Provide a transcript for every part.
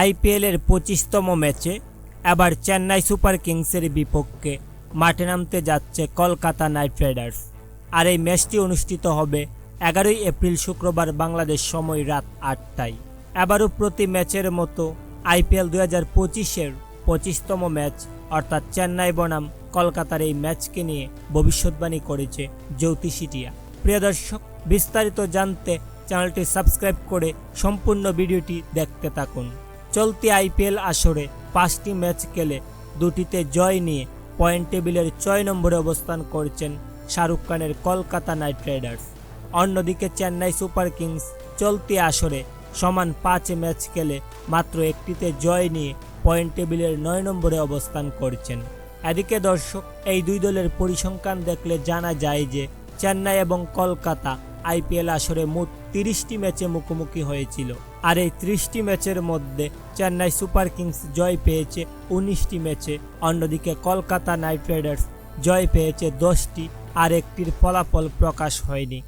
আইপিএলের পঁচিশতম ম্যাচে এবার চেন্নাই সুপার কিংসের বিপক্ষে মাঠে নামতে যাচ্ছে কলকাতা নাইট রাইডার্স। আর এই ম্যাচটি অনুষ্ঠিত হবে এগারোই এপ্রিল শুক্রবার বাংলাদেশ সময় রাত আটটায়। এবারও প্রতি ম্যাচের মতো আইপিএল দুই হাজার পঁচিশের পঁচিশতম ম্যাচ, অর্থাৎ চেন্নাই বনাম কলকাতার এই ম্যাচকে নিয়ে ভবিষ্যৎবাণী করেছে জ্যোতিষিটিয়া প্রিয় দর্শক, বিস্তারিত জানতে চ্যানেলটি সাবস্ক্রাইব করে সম্পূর্ণ ভিডিওটি দেখতে থাকুন। চলতি আইপিএল আসরে পাঁচটি ম্যাচ খেলে দুটিতে জয় নিয়ে পয়েন্ট টেবিলের ছয় নম্বরে অবস্থান করছেন শাহরুখ খানের কলকাতা নাইট রাইডার্স। অন্যদিকে চেন্নাই সুপার কিংস চলতি আসরে সমান পাঁচ ম্যাচ খেলে মাত্র একটিতে জয় নিয়ে পয়েন্ট টেবিলের নয় নম্বরে অবস্থান করছেন। এদিকে দর্শক, এই দুই দলের পরিসংখ্যান দেখলে জানা যায় যে চেন্নাই এবং কলকাতা আইপিএল আসরে মোট তিরিশটি ম্যাচে মুখোমুখি হয়েছিল। আর এই ত্রিশটি ম্যাচের মধ্যে চেন্নাই সুপার কিংস জয় পেয়েছে উনিশটি ম্যাচে। অন্যদিকে কলকাতা নাইট রাইডার্স জয় পেয়েছে দশটি আর একটির ফলাফল প্রকাশ হয়নি।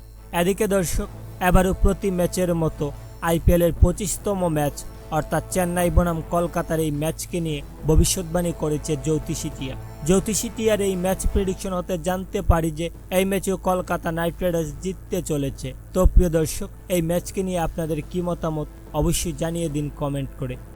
এদিকে দর্শক, এবারও প্রতি ম্যাচের মতো আইপিএলের পঁচিশতম ম্যাচ অর্থাৎ চেন্নাই বনাম কলকাতার এই ম্যাচকে নিয়ে ভবিষ্যৎবাণী করেছে জ্যোতিষিটিয়া জ্যোতিষিটিয়ার এই ম্যাচ প্রেডিকশন হতে জানতে পারি যে এই ম্যাচেও কলকাতা নাইট রাইডার্স জিততে চলেছে। তো প্রিয় দর্শক, এই ম্যাচকে নিয়ে আপনাদের কি মতামত অবশ্যই জানিয়ে দিন কমেন্ট করে।